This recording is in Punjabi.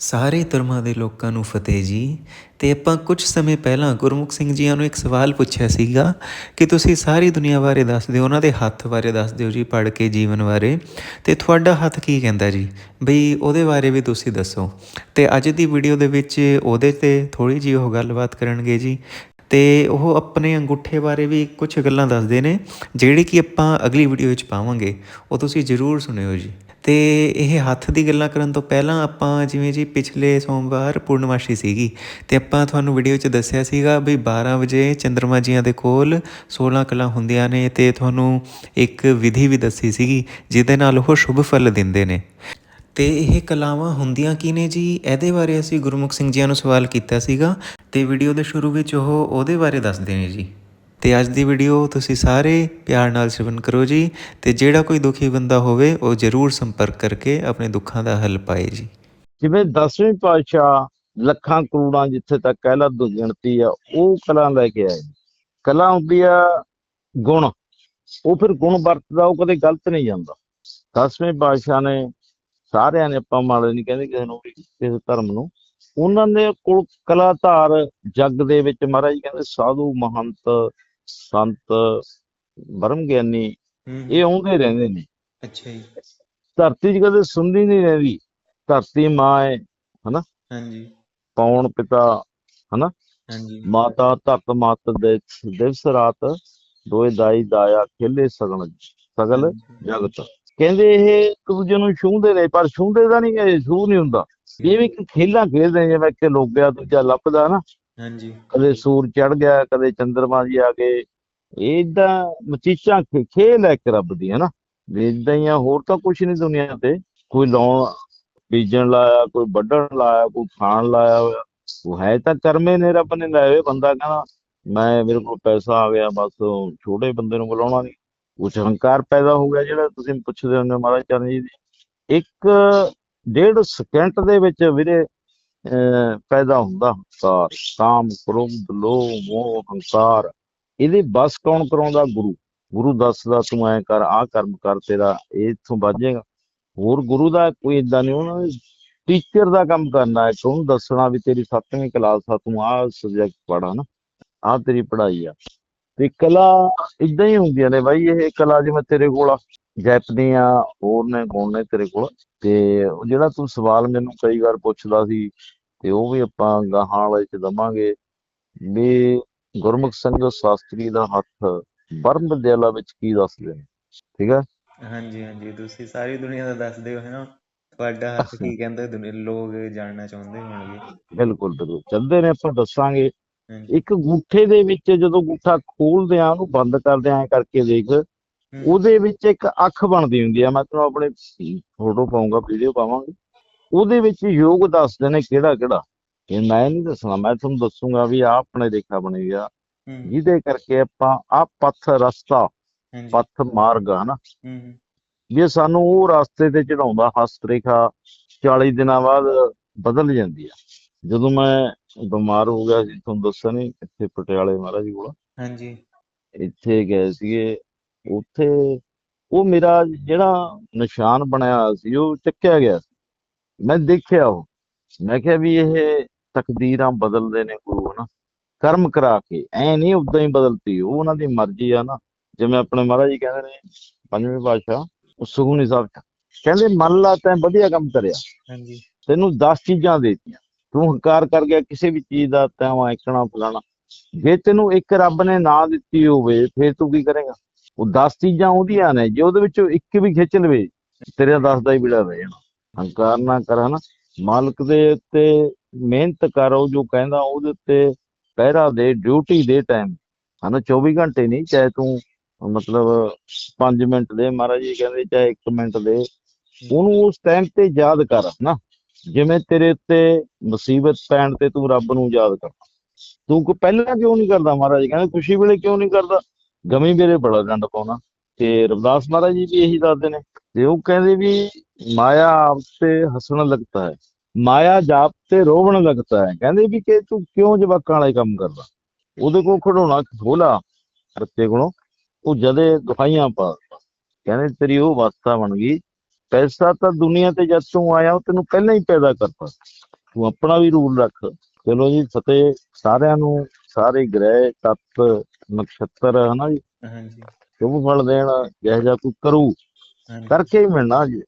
ਸਾਰੇ ਧਰਮਾਂ ਦੇ ਲੋਕਾਂ ਨੂੰ ਫਤਿਹ ਜੀ। ਤੇ ਆਪਾਂ ਕੁਝ ਸਮੇਂ ਪਹਿਲਾਂ ਗੁਰਮੁਖ ਸਿੰਘ ਜੀਆਂ ਨੂੰ ਇੱਕ ਸਵਾਲ ਪੁੱਛਿਆ ਸੀਗਾ ਕਿ ਤੁਸੀਂ ਸਾਰੀ ਦੁਨੀਆ ਬਾਰੇ ਦੱਸ ਦਿਓ, ਉਹਨਾਂ ਦੇ ਹੱਥ ਬਾਰੇ ਦੱਸ ਦਿਓ ਜੀ ਪੜ੍ਹ ਕੇ ਜੀਵਨ ਬਾਰੇ। ਤੇ ਤੁਹਾਡਾ ਹੱਥ ਕੀ ਕਹਿੰਦਾ ਜੀ? ਬਈ ਉਹਦੇ ਬਾਰੇ ਵੀ ਤੁਸੀਂ ਦੱਸੋ। ਤੇ ਅੱਜ ਦੀ ਵੀਡੀਓ ਦੇ ਵਿੱਚ ਉਹਦੇ ਤੇ ਥੋੜੀ ਜਿਹੀ ਉਹ ਗੱਲਬਾਤ ਕਰਨਗੇ ਜੀ। ਤੇ ਉਹ ਆਪਣੇ ਅੰਗੂਠੇ ਬਾਰੇ ਵੀ ਕੁਝ ਗੱਲਾਂ ਦੱਸਦੇ ਨੇ, ਜਿਹੜੀ ਕਿ ਆਪਾਂ ਅਗਲੀ ਵੀਡੀਓ ਵਿੱਚ ਪਾਵਾਂਗੇ। ਉਹ ਤੁਸੀਂ ਜ਼ਰੂਰ ਸੁਣਿਓ ਜੀ। ਅਤੇ ਇਹ ਹੱਥ ਦੀ ਗੱਲਾਂ ਕਰਨ ਤੋਂ ਪਹਿਲਾਂ ਆਪਾਂ ਜਿਵੇਂ ਜੀ ਪਿਛਲੇ ਸੋਮਵਾਰ ਪੂਰਨਮਾਸ਼ੀ ਸੀਗੀ ਅਤੇ ਆਪਾਂ ਤੁਹਾਨੂੰ ਵੀਡੀਓ 'ਚ ਦੱਸਿਆ ਸੀਗਾ ਵੀ 12 ਵਜੇ ਚੰਦਰਮਾ ਜੀਆਂ ਦੇ ਕੋਲ 16 ਕਲਾ ਹੁੰਦੀਆਂ ਨੇ ਅਤੇ ਤੁਹਾਨੂੰ ਇੱਕ ਵਿਧੀ ਵੀ ਦੱਸੀ ਸੀਗੀ ਜਿਹਦੇ ਨਾਲ ਉਹ ਸ਼ੁਭ ਫਲ ਦਿੰਦੇ ਨੇ। ਤੇ ਇਹ ਕਲਾਵਾਂ ਹੁੰਦੀਆਂ ਕੀ ਨੇ ਜੀ? ਇਹਦੇ ਬਾਰੇ ਅਸੀਂ ਗੁਰਮੁਖ ਸਿੰਘ ਜੀਆਂ ਨੂੰ ਸਵਾਲ ਕੀਤਾ ਸੀਗਾ ਤੇ ਵੀਡੀਓ ਦੇ ਸ਼ੁਰੂ ਵਿੱਚ ਉਹ ਉਹਦੇ ਬਾਰੇ ਦੱਸਦੇ ਨੇ ਜੀ। ਤੇ ਅੱਜ ਦੀ ਵੀਡੀਓ ਤੁਸੀਂ ਸਾਰੇ ਪਿਆਰ ਨਾਲ ਸਿਵਨ ਕਰੋ ਜੀ ਤੇ ਜਿਹੜਾ ਕੋਈ ਦੁਖੀ ਬੰਦਾ ਹੋਵੇ, ਉਹ ਜ਼ਰੂਰ ਸੰਪਰਕ ਕਰਕੇ ਆਪਣੇ ਦੁੱਖਾਂ ਦਾ ਹੱਲ ਪਾਏ ਜੀ। ਜਿਵੇਂ 10ਵੀਂ ਪਾਤਸ਼ਾਹ ਲੱਖਾਂ ਕਰੋੜਾਂ ਜਿੱਥੇ ਤੱਕ ਕਹਿ ਗਿਣਤੀ ਆ, ਉਹ ਕਲਾ ਲੈ ਕੇ ਆਏ। ਕਲਾ ਹੁੰਦੀ ਆ ਗੁਣ। ਉਹ ਫਿਰ ਗੁਣ ਵਰਤਦਾ, ਉਹ ਕਦੇ ਗਲਤ ਨਹੀਂ ਜਾਂਦਾ। 10ਵੇਂ ਪਾਤਸ਼ਾਹ ਨੇ ਸਾਰਿਆਂ ਨੇ ਆਪਾਂ ਮਾੜੇ ਨਹੀਂ ਕਹਿੰਦੇ ਕਿਸੇ ਨੂੰ ਵੀ, ਕਿਸੇ ਧਰਮ ਨੂੰ। ਉਹਨਾਂ ਦੇ ਕੋਲ ਕਲਾ ਧਾਰ ਜੱਗ ਦੇ ਵਿੱਚ ਮਹਾਰਾਜ ਕਹਿੰਦੇ, ਸਾਧੂ ਮਹੰਤ ਸੰਤ ਬਰਮ ਗਿਆਨੀ ਇਹ ਆਉਂਦੇ ਰਹਿੰਦੇ ਨੇ। ਅੱਛਾ ਜੀ। ਧਰਤੀ 'ਚ ਕਦੇ ਸੁਣਦੀ ਨਹੀਂ ਰਹਿੰਦੀ। ਧਰਤੀ ਮਾਂ ਹੈ ਹਾਂਜੀ। ਪੌਣ ਪਿਤਾ ਹਾਂਜੀ। ਮਾਤਾ ਧਰਤ ਮਤ ਦੇ ਦਿਵਸ ਰਾਤ ਦੋਏ ਦਾਈ ਦਾਇਆ ਖੇਲੇ ਸਗਣ ਸਗਲ ਜਗਤ। ਕਹਿੰਦੇ ਇਹ ਇੱਕ ਦੂਜੇ ਨੂੰ ਛੂੰਹਦੇ ਨੇ ਪਰ ਛੂੰਹਦੇ ਦਾ ਨਹੀਂ ਇਹ ਛੂਹ ਨਹੀਂ ਹੁੰਦਾ। ਇਹ ਵੀ ਖੇਲਾਂ ਖੇਡਦੇ ਨੇ ਜਿਵੇਂ ਕਿ ਲੋਕਿਆ ਦੂਜਾ ਲੱਭਦਾ ਨਾ। ਹਾਂਜੀ। ਕਦੇ ਸੂਰ ਚੜ ਗਿਆ, ਕਦੇ ਚੰਦਰਮਾ ਜੀ ਆ ਗਏ। ਇਦਾਂ ਮਚੀਚਾਂ ਖੇਲ ਹੈ ਇੱਕ ਰੱਬ ਦੀ, ਹੈ ਇਦਾਂ ਹੀ ਆ, ਹੋਰ ਤਾਂ ਕੁਝ ਨਹੀਂ ਦੁਨੀਆ ਤੇ। ਕੋਈ ਲਾਉਣ, ਬੀਜਣ ਲਾਇਆ, ਕੋਈ ਵੱਢਣ ਲਾਇਆ, ਕੋਈ ਖਾਣ ਲਾਇਆ ਹੋਇਆ। ਉਹ ਹੈ ਤਾਂ ਕਰਮੇ ਨੇ, ਰੱਬ ਨੇ ਲਾਏ ਹੋਏ। ਬੰਦਾ ਕਹਿੰਦਾ, ਮੈਂ, ਮੇਰੇ ਕੋਲ ਪੈਸਾ ਆ ਗਿਆ, ਬਸ ਛੋਟੇ ਬੰਦੇ ਨੂੰ ਬੁਲਾਉਣਾ ਨਹੀਂ। ਕੁਛ ਹੰਕਾਰ ਪੈਦਾ ਹੋ ਗਿਆ, ਜਿਹੜਾ ਤੁਸੀਂ ਪੁੱਛਦੇ ਹੁੰਦੇ ਹੋ ਮਹਾਰਾਜ ਚਰਨ ਜੀ। ਦੀ ਇੱਕ ਡੇਢ ਸਕਿੰਟ ਦੇ ਵਿੱਚ ਵੀਰੇ ਪੈਦਾ ਹੁੰਦਾ ਹੰਕਾਰ ਕਾਮ ਕ੍ਰੋਧ ਲੋਭ ਮੋਹ ਹੰਕਾਰ ਇਹਦੇ ਬਸ ਕੌਣ ਕਰਾਉਂਦਾ? ਗੁਰੂ। ਗੁਰੂ ਦੱਸਦਾ, ਤੂੰ ਐ ਕਰ, ਆਹ ਕਰਮ ਕਰ, ਤੇਰਾ ਇਹ ਇੱਥੋਂ ਵੱਜੇਗਾ ਹੋਰ ਗੁਰੂ ਦਾ ਕੋਈ ਇਦਾਂ ਨਹੀਂ, ਉਹਨਾਂ ਨੇ ਟੀਚਰ ਦਾ ਕੰਮ ਕਰਨਾ ਹੈ। ਉਹਨੂੰ ਦੱਸਣਾ ਵੀ ਤੇਰੀ 7ਵੀਂ ਕਲਾਸ ਆ, ਤੂੰ ਆਹ ਸਬਜੈਕਟ ਪੜ੍ਹਾ ਨਾ ਆਹ ਤੇਰੀ ਪੜ੍ਹਾਈ ਆ। ਤੇ ਕਲਾ ਇਦਾਂ ਹੀ ਹੁੰਦੀਆਂ ਨੇ ਬਾਈ, ਇਹ ਕਲਾ ਜਿਵੇਂ ਤੇਰੇ ਕੋਲ ਆ। ਜੈਪਨੀ ਆ ਹੋਰ ਨੇ ਗੁਣ ਨੇ ਤੇਰੇ ਕੋਲ? ਤੇ ਉਹ ਜਿਹੜਾ ਤੂੰ ਸਵਾਲ ਮੈਨੂੰ ਕਈ ਵਾਰ ਪੁੱਛਦਾ ਸੀ ਤੇ ਉਹ ਵੀ ਆਪਾਂ ਗਾਹਾਂ ਵਾਲੇ ਚ ਦਵਾਂਗੇ। ਵੀ ਗੁਰਮੁਖ ਸਿੰਘ ਸ਼ਾਸਤਰੀ ਦਾ ਹੱਥ ਬਰਮ ਵਿਦਿਆਲਾ ਵਿੱਚ ਕੀ ਦੱਸਦੇ ਨੇ? ਠੀਕ ਹੈ ਹਾਂਜੀ ਹਾਂਜੀ। ਤੁਸੀਂ ਸਾਰੀ ਦੁਨੀਆ ਦਾ ਦੱਸਦੇ ਹੋ ਹੈ ਨਾ ਤੁਹਾਡਾ ਹੱਥ ਕੀ ਕਹਿੰਦਾ ਦੁਨੀਆ ਲੋਕ ਜਾਣਨਾ ਚਾਹੁੰਦੇ ਹੋਣਗੇ। ਬਿਲਕੁਲ ਬਿਲਕੁਲ। ਚੱਲਦੇ ਨੇ ਆਪਾਂ ਦੱਸਾਂਗੇ। ਇੱਕ ਗੂਠੇ ਦੇ ਵਿੱਚ ਜਦੋਂ ਗੂਠਾ ਖੋਲਦੇ ਆ ਉਹਨੂੰ ਬੰਦ ਕਰਦੇ ਆ ਐ ਕਰਕੇ ਦੇਖ। ਉਹਦੇ ਵਿੱਚ ਇੱਕ ਅੱਖ ਬਣਦੀ ਹੁੰਦੀ ਆ ਮੈਂ ਤੁਹਾਨੂੰ ਆਪਣੇ ਫੋਟੋ ਪਾਉਂਗਾ ਵੀਡੀਓ ਪਾਵਾਂਗੇ। ਉਹਦੇ ਵਿੱਚ ਯੋਗ ਦੱਸਦੇ ਨੇ ਕਿਹੜਾ ਕਿਹੜਾ। ਇਹ ਮੈਂ ਨਹੀਂ ਦੱਸਣਾ ਮੈਂ ਤੁਹਾਨੂੰ ਦੱਸੂਗਾ ਵੀ ਆਹ ਆਪਣੇ ਰੇਖਾ ਬਣੀ ਆ। ਹੂੰ। ਜਿਹਦੇ ਕਰਕੇ ਆਪਾਂ ਆ ਪੱਥ ਰਸਤਾ ਪੱਥ ਮਾਰਗ ਹਨਾ ਜੇ ਸਾਨੂੰ ਉਹ ਰਸਤੇ ਤੇ ਚੜਾਉਂਦਾ ਹਸਤ ਰੇਖਾ 40 ਦਿਨਾਂ ਬਾਅਦ ਬਦਲ ਜਾਂਦੀ ਆ। ਜਦੋਂ ਮੈਂ ਬਿਮਾਰ ਹੋ ਗਿਆ ਸੀ ਤੁਹਾਨੂੰ ਦੱਸਿਆ ਨਹੀਂ ਇੱਥੇ ਪਟਿਆਲੇ ਮਹਾਰਾਜ ਕੋਲ। ਹਾਂਜੀ। ਇੱਥੇ ਗਏ ਸੀਗੇ ਉੱਥੇ ਉਹ ਮੇਰਾ ਜਿਹੜਾ ਨਿਸ਼ਾਨ ਬਣਿਆ ਹੋਇਆ ਸੀ ਉਹ ਚੱਕਿਆ ਗਿਆ ਸੀ। ਮੈਂ ਦੇਖਿਆ ਉਹ। ਮੈਂ ਕਿਹਾ ਵੀ ਇਹ ਤਕਦੀਰਾਂ ਬਦਲਦੇ ਨੇ ਗੁਰੂ ਹਨਾ। ਕਰਮ ਕਰਾ ਕੇ ਐ ਨਹੀਂ ਉਦਾਂ ਹੀ ਬਦਲਤੀ ਉਹ ਉਹਨਾਂ ਦੀ ਮਰਜ਼ੀ ਆ ਨਾ। ਜਿਵੇਂ ਆਪਣੇ ਮਹਾਰਾਜ ਜੀ ਕਹਿੰਦੇ ਨੇ ਪੰਜਵੇਂ ਪਾਤਸ਼ਾਹ ਉਹ ਸੁਖਮਨੀ ਸਾਹਿਬ ਚ ਕਹਿੰਦੇ ਮੰਨ ਲਾ ਤੈਂ ਵਧੀਆ ਕੰਮ ਕਰਿਆ। ਹਾਂਜੀ। ਤੈਨੂੰ 10 ਚੀਜ਼ਾਂ ਦੇਤੀਆਂ। ਤੂੰ ਹੰਕਾਰ ਕਰ ਗਿਆ ਕਿਸੇ ਵੀ ਚੀਜ਼ ਦਾ ਤੈਂ ਐਕਣਾ ਫਲਾਣਾ। ਜੇ ਤੈਨੂੰ ਇੱਕ ਰੱਬ ਨੇ ਨਾ ਦਿੱਤੀ ਹੋਵੇ ਫਿਰ ਤੂੰ ਕੀ ਕਰੇਗਾ? ਉਹ 10 ਚੀਜ਼ਾਂ ਉਹਦੀਆਂ ਨੇ, ਜੇ ਉਹਦੇ ਵਿੱਚੋਂ ਇੱਕ ਵੀ ਖਿੱਚ ਲਵੇ, ਤੇਰਾ 10 ਦਾ ਹੀ ਵਿੜਾ ਰਹਿ ਜਾਣਾ। ਹੰਕਾਰ ਨਾ ਕਰ ਹਨਾ। ਮਾਲਕ ਦੇ ਉੱਤੇ ਮਿਹਨਤ ਕਰੋ ਜੋ ਕਹਿੰਦਾ ਉਹਦੇ ਉੱਤੇ ਪਹਿਰਾ ਦੇ ਡਿਊਟੀ ਦੇ ਟਾਈਮ ਹਨਾ 24 ਘੰਟੇ ਨਹੀਂ, ਚਾਹੇ ਤੂੰ ਮਤਲਬ 5 ਮਿੰਟ ਦੇ, ਮਹਾਰਾਜ ਜੀ ਕਹਿੰਦੇ ਚਾਹੇ 1 ਮਿੰਟ ਦੇ। ਉਹਨੂੰ ਉਸ ਟਾਈਮ ਤੇ ਯਾਦ ਕਰ ਨਾ ਜਿਵੇਂ ਤੇਰੇ ਉੱਤੇ ਮੁਸੀਬਤ ਪੈਣ ਤੇ ਤੂੰ ਰੱਬ ਨੂੰ ਯਾਦ ਕਰ ਤੂੰ ਕੋ, ਪਹਿਲਾਂ ਕਿਉਂ ਨਹੀਂ ਕਰਦਾ ਮਹਾਰਾਜ ਕਹਿੰਦੇ ਖੁਸ਼ੀ ਵੇਲੇ ਕਿਉਂ ਨਹੀਂ ਕਰਦਾ? ਗਮੀ ਵੇਲੇ ਬੜਾ ਡੰਡ ਪਾਉਣਾ। ਤੇ ਰਵਿਦਾਸ ਮਹਾਰਾਜ ਜੀ ਵੀ ਇਹੀ ਦੱਸਦੇ ਨੇ ਤੇ ਉਹ ਕਹਿੰਦੇ ਵੀ ਮਾਇਆ ਆਪ ਤੇ ਹੱਸਣ ਲੱਗਦਾ ਹੈ, ਮਾਇਆ ਜਾਪ ਤੇ ਰੋਵਣ ਲੱਗਦਾ ਹੈ, ਕਹਿੰਦੇ ਵੀ ਕਿ ਤੂੰ ਕਿਉਂ ਜਵਾਕਾਂ ਵਾਲੇ ਕੰਮ ਕਰਦਾ? ਉਹਦੇ ਕੋਲ ਖੜਾਉਣਾ ਖੋਲਾ ਬੱਚੇ ਕੋਲੋਂ, ਉਹ ਜਦੇ ਦੁਹਾਈਆਂ ਪਾ ਕਹਿੰਦੇ ਤੇਰੀ ਉਹ ਅਵਸਥਾ ਬਣ ਗਈ, ਪੈਸਾ ਤਾਂ ਦੁਨੀਆ ਤੇ ਜਦ ਤੂੰ ਆਇਆ, ਉਹ ਤੈਨੂੰ ਪਹਿਲਾਂ ਹੀ ਪੈਦਾ ਕਰਤਾ। ਤੂੰ ਆਪਣਾ ਵੀ ਰੂਲ ਰੱਖ। ਚਲੋ ਜੀ, ਫਤਿਹ ਸਾਰਿਆਂ ਨੂੰ। ਸਾਰੇ ਗ੍ਰਹਿ ਤੱਤ ਨਕਸ਼ਤਰ ਹਨਾ ਜੀ? ਹਾਂਜੀ। ਸ਼ੁਭ ਫਲ ਦੇਣ ਜਿਹੋ ਜਿਹਾ ਕੋਈ ਕਰੂ ਕਰਕੇ ਹੀ ਮਿਲਣਾ ਜੀ।